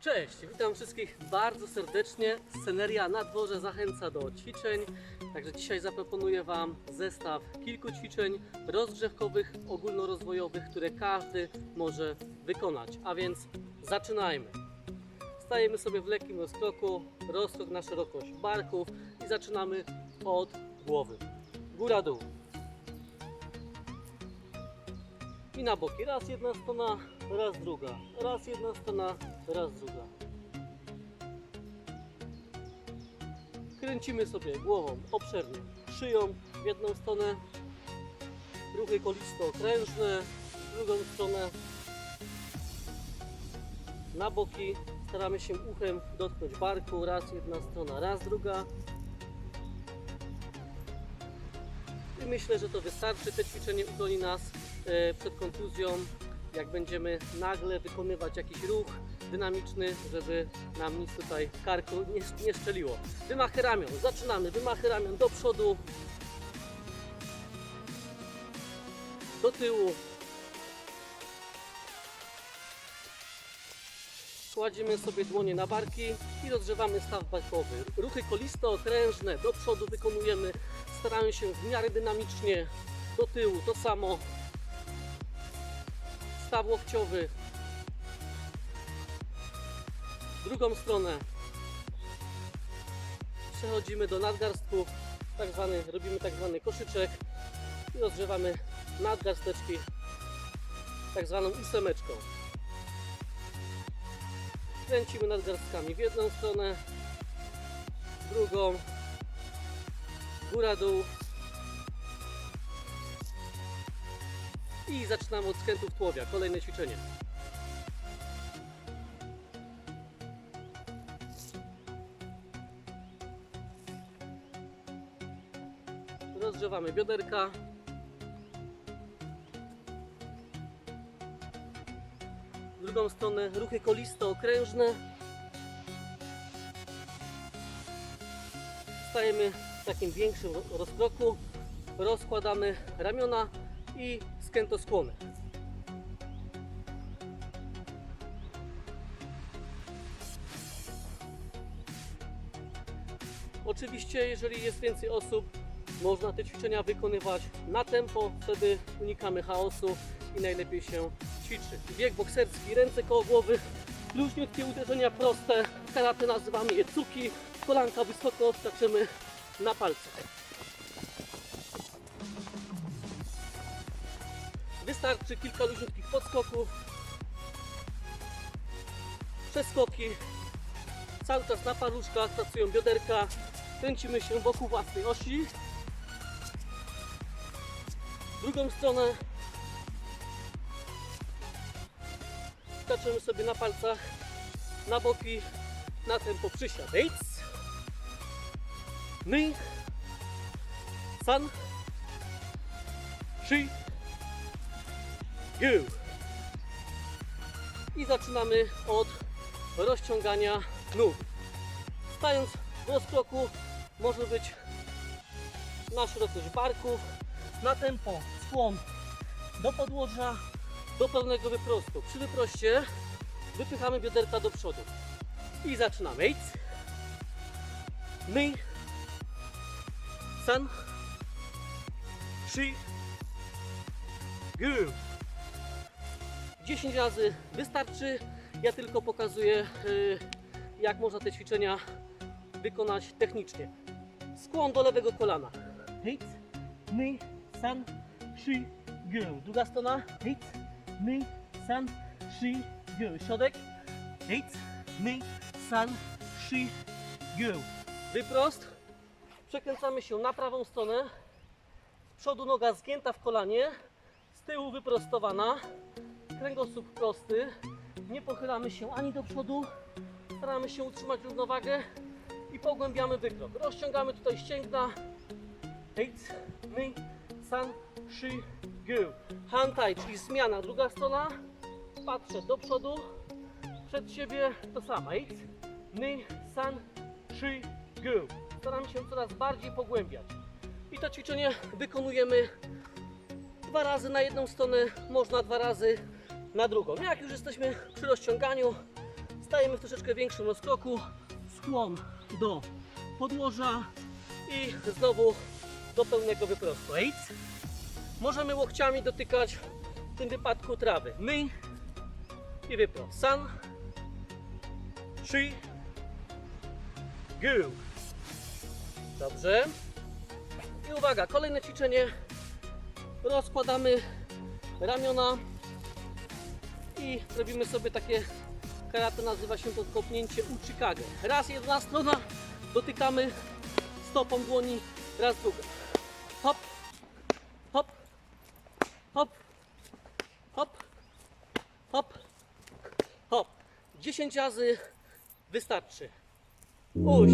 Cześć, witam wszystkich bardzo serdecznie. Sceneria na dworze zachęca do ćwiczeń. Także dzisiaj zaproponuję Wam zestaw kilku ćwiczeń rozgrzewkowych, ogólnorozwojowych, które każdy może wykonać. A więc zaczynajmy. Stajemy sobie w lekkim rozkroku, rozkrok na szerokość barków i zaczynamy od głowy. Góra, dół. I na boki. Raz jedna strona, raz druga. Raz jedna strona, raz druga. Kręcimy sobie głową obszernie szyją w jedną stronę, ruchy kolisto-okrężne, w drugą stronę. Na boki staramy się uchem dotknąć barku, raz jedna strona, raz druga. I myślę, że to wystarczy. To ćwiczenie uchroni nas e, przed kontuzją, jak będziemy nagle wykonywać jakiś ruch dynamiczny, żeby nam nic tutaj karku nie, nie szczeliło. Wymachy ramion. Zaczynamy. Wymachy ramion do przodu, do tyłu. Kładziemy sobie dłonie na barki i rozgrzewamy staw barkowy. Ruchy kolisto-okrężne do przodu wykonujemy. Staramy się w miarę dynamicznie. Do tyłu to samo. Staw łokciowy. W drugą stronę. Przechodzimy do nadgarstków. Tak zwany, robimy tak zwany koszyczek i rozgrzewamy nadgarsteczki tak zwaną ósemeczką. Kręcimy nadgarstkami w jedną stronę, w drugą, góra i zaczynamy od skrętów tułowia, kolejne ćwiczenie. Rozgrzewamy bioderka. W drugą stronę ruchy kolisto-okrężne. Stajemy w takim większym ro- rozkroku. Rozkładamy ramiona i skrętoskłony. Oczywiście, jeżeli jest więcej osób, można te ćwiczenia wykonywać na tempo, wtedy unikamy chaosu i najlepiej się ćwiczy. Bieg bokserski, ręce koło głowy, luźniutkie uderzenia proste, karate nazywamy je cuki, kolanka wysoko skaczymy na palce. Wystarczy kilka luźniutkich podskoków, przeskoki, cały czas na paluszkach pracują bioderka, kręcimy się wokół własnej osi, w drugą stronę. Skaczemy sobie na palcach na boki na tempo przysiad Eight. My San. Trzy I zaczynamy od rozciągania nóg stając w rozkroku może być na szerokość barków na tempo skłon do podłoża, do pełnego wyprostu. Przy wyproście wypychamy bioderka do przodu. I zaczynamy. Eight. My. San. Trzy. Go. 10 razy wystarczy. Ja tylko pokazuję, y, jak można te ćwiczenia wykonać technicznie. Skłon do lewego kolana. Eight. My. San. Trzy. Go. Druga strona. Eight. My. San. Trzy. Go. Środek. Eight. My. San. Trzy. Go. Wyprost. Przekręcamy się na prawą stronę. Z przodu noga zgięta w kolanie. Z tyłu wyprostowana. Kręgosłup prosty. Nie pochylamy się ani do przodu. Staramy się utrzymać równowagę i pogłębiamy wykrok. Rozciągamy tutaj ścięgna. Eight, my, san, go. Hand tie, czyli zmiana. Druga strona. Patrzę do przodu. Przed siebie to samo. Eight, my, san, trzy, go. Staram się coraz bardziej pogłębiać. I to ćwiczenie wykonujemy dwa razy na jedną stronę, można dwa razy na drugą. Jak już jesteśmy przy rozciąganiu, Stajemy w troszeczkę większym rozkroku, skłon do podłoża i znowu do pełnego wyprostu. Ejc. Możemy łokciami dotykać w tym wypadku trawy. My i wyprost. San, trzy, go. Dobrze. I uwaga, kolejne ćwiczenie. Rozkładamy ramiona i robimy sobie takie karate, nazywa się to kopnięcie Uchikage. Raz jedna strona, dotykamy stopą dłoni, raz druga. Hop, hop, hop, hop, hop, hop. 10 razy wystarczy. Uś,